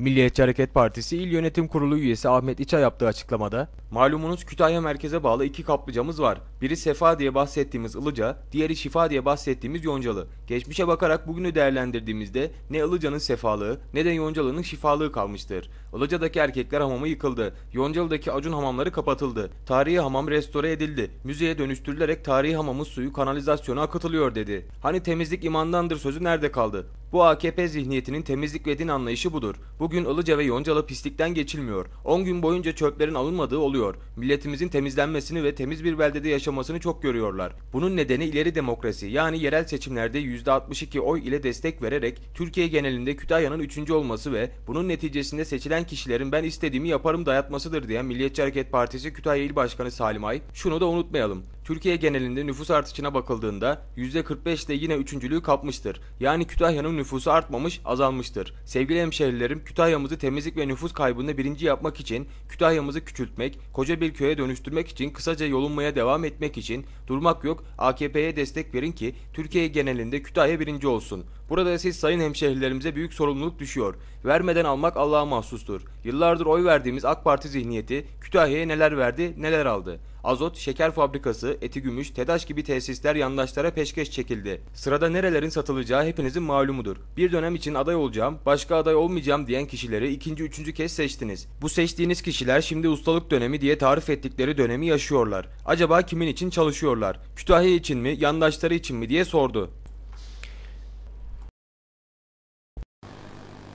Milliyetçi Hareket Partisi İl Yönetim Kurulu üyesi Ahmet İça yaptığı açıklamada, malumunuz Kütahya merkeze bağlı iki kaplıcamız var. Biri Sefa diye bahsettiğimiz Ilıca, diğeri Şifa diye bahsettiğimiz Yoncalı. Geçmişe bakarak bugünü değerlendirdiğimizde ne Ilıca'nın sefalığı ne de Yoncalı'nın şifalığı kalmıştır. Ilıca'daki erkekler hamamı yıkıldı. Yoncalı'daki Acun hamamları kapatıldı. Tarihi hamam restore edildi. Müzeye dönüştürülerek tarihi hamamın suyu kanalizasyona akıtılıyor dedi. Hani temizlik imandandır sözü nerede kaldı? Bu AKP zihniyetinin temizlik ve din anlayışı budur. Bugün Ilıca ve Yoncalı pislikten geçilmiyor. 10 gün boyunca çöplerin alınmadığı oluyor. Milletimizin temizlenmesini ve temiz bir beldede yaşamasını çok görüyorlar. Bunun nedeni ileri demokrasi yani yerel seçimlerde %62 oy ile destek vererek Türkiye genelinde Kütahya'nın 3. olması ve bunun neticesinde seçilen kişilerin ben istediğimi yaparım dayatmasıdır diyen Milliyetçi Hareket Partisi Kütahya İl Başkanı Salim Ay, şunu da unutmayalım. Türkiye genelinde nüfus artışına bakıldığında %45 de yine üçüncülüğü kapmıştır. Yani Kütahya'nın nüfusu artmamış, azalmıştır. Sevgili hemşehrilerim, Kütahya'mızı temizlik ve nüfus kaybını birinci yapmak için, Kütahya'mızı küçültmek, koca bir köye dönüştürmek için, kısaca yolunmaya devam etmek için durmak yok, AKP'ye destek verin ki Türkiye genelinde Kütahya birinci olsun. Burada siz sayın hemşehrilerimize büyük sorumluluk düşüyor. Vermeden almak Allah'a mahsustur. Yıllardır oy verdiğimiz AK Parti zihniyeti Kütahya'ya neler verdi, neler aldı. Azot, şeker fabrikası, eti gümüş, TEDAŞ gibi tesisler yandaşlara peşkeş çekildi. Sırada nerelerin satılacağı hepinizin malumudur. Bir dönem için aday olacağım, başka aday olmayacağım diyen kişileri ikinci, üçüncü kez seçtiniz. Bu seçtiğiniz kişiler şimdi ustalık dönemi diye tarif ettikleri dönemi yaşıyorlar. Acaba kimin için çalışıyorlar? Kütahya için mi, yandaşları için mi diye sordu.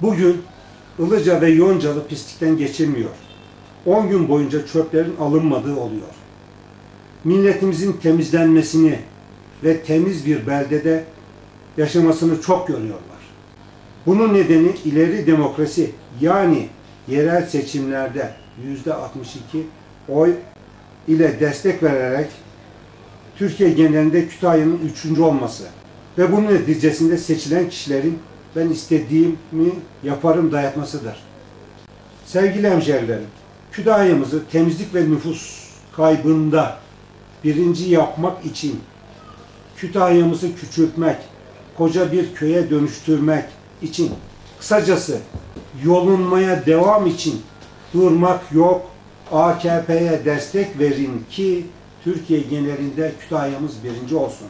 Bugün Ilıca ve Yoncalı pislikten geçilmiyor. 10 gün boyunca çöplerin alınmadığı oluyor. Milletimizin temizlenmesini ve temiz bir beldede yaşamasını çok görüyorlar. Bunun nedeni ileri demokrasi yani yerel seçimlerde yüzde 62 oy ile destek vererek Türkiye genelinde Kütahya'nın üçüncü olması ve bunun neticesinde seçilen kişilerin ben istediğimi yaparım dayatmasıdır. Sevgili hemşehrilerim, Kütahya'mızı temizlik ve nüfus kaybında birinci yapmak için. Kütahya'mızı küçültmek, koca bir köye dönüştürmek için, kısacası yolunmaya devam için durmak yok, AKP'ye destek verin ki Türkiye genelinde Kütahya'mız birinci olsun.